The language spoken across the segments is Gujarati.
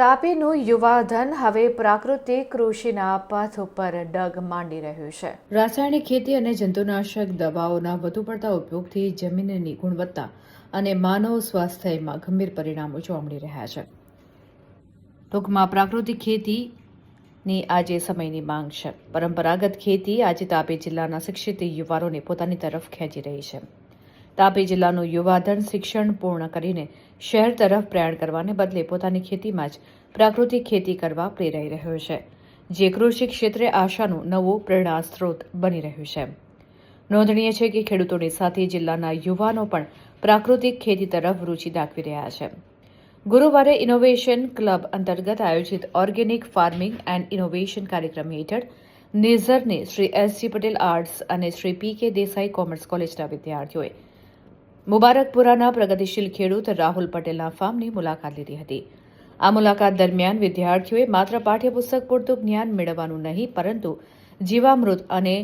તાપીનું યુવાધન હવે પ્રાકૃતિક કૃષિના પથ ઉપર ડગ માંડી રહ્યું છે. રાસાયણિક ખેતી અને જંતુનાશક દવાઓના વધુ પડતા ઉપયોગથી જમીનની ગુણવત્તા અને માનવ સ્વાસ્થ્યમાં ગંભીર પરિણામો જોવા મળી રહ્યા છે. ટૂંકમાં પ્રાકૃતિક ખેતીની આજે સમયની માંગ છે. પરંપરાગત ખેતી આજે તાપી જિલ્લાના શિક્ષિત યુવાનોને પોતાની તરફ ખેંચી રહી છે. તાપી જિલ્લાનું યુવાધન શિક્ષણ પૂર્ણ કરીને શહેર તરફ પ્રયાણ કરવાને બદલે પોતાની ખેતીમાં જ પ્રાકૃતિક ખેતી કરવા પ્રેરાઈ રહ્યો છે, જે કૃષિ ક્ષેત્રે આશાનું નવું પ્રેરણા સ્ત્રોત બની રહ્યું છે. નોંધનીય છે કે ખેડૂતોની સાથે જિલ્લાના યુવાનો પણ પ્રાકૃતિક ખેતી તરફ રુચિ દાખવી રહ્યા છે. ગુરુવારે ઇનોવેશન ક્લબ અંતર્ગત આયોજિત ઓર્ગેનિક ફાર્મિંગ એન્ડ ઇનોવેશન કાર્યક્રમ હેઠળ નેઝરને શ્રી એસજી પટેલ આર્ટ્સ અને શ્રી પી. કે. દેસાઈ કોમર્સ કોલેજના વિદ્યાર્થીઓએ મુબારકપુરાના પ્રગતિશીલ ખેડૂત રાહુલ પટેલના ફાર્મની મુલાકાત લીધી હતી. આ મુલાકાત દરમિયાન વિદ્યાર્થીઓએ માત્ર પાઠ્યપુસ્તક પૂરતું જ્ઞાન મેળવવાનું નહીં, પરંતુ જીવામૃત અને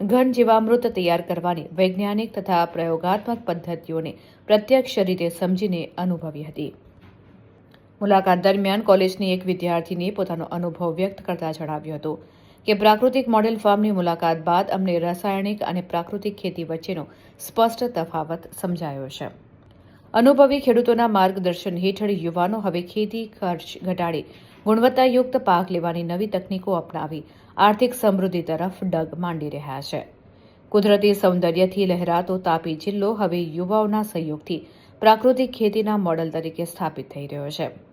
ઘન જીવામૃત તૈયાર કરવાની વૈજ્ઞાનિક તથા પ્રયોગાત્મક પદ્ધતિઓને પ્રત્યક્ષ રીતે સમજીને અનુભવી હતી. મુલાકાત દરમિયાન કોલેજની એક વિદ્યાર્થીનીએ પોતાનો અનુભવ વ્યક્ત કરતા જણાવ્યું હતું. કે પ્રાકૃતિક મોડેલ ફાર્મની મુલાકાત બાદ અમને રાસાયણિક અને પ્રાકૃતિક ખેતી વચ્ચેનો સ્પષ્ટ તફાવત સમજાયો છે. અનુભવી ખેડૂતોના માર્ગદર્શન હેઠળ યુવાનો હવે ખેતી ખર્ચ ઘટાડી ગુણવત્તાયુક્ત પાક લેવાની નવી તકનીકો અપનાવી આર્થિક સમૃદ્ધિ તરફ ડગ માંડી રહ્યા છે. કુદરતી સૌંદર્યથી લહેરાતો તાપી જિલ્લો હવે યુવાઓના સહયોગથી પ્રાકૃતિક ખેતીના મોડલ તરીકે સ્થાપિત થઈ રહ્યો છે.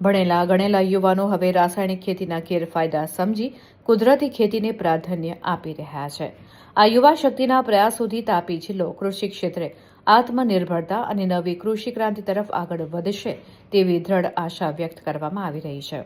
ભણેલા ગણેલા યુવાનો હવે રાસાયણિક ખેતીના ગેરફાયદા સમજી કુદરતી ખેતીને પ્રાધાન્ય આપી રહ્યા છે. આ યુવા શક્તિના પ્રયાસોથી તાપી જિલ્લો કૃષિ ક્ષેત્રે આત્મનિર્ભરતા અને નવી કૃષિ ક્રાંતિ તરફ આગળ વધશે તેવી દ્રઢ આશા વ્યક્ત કરવામાં આવી રહી છે.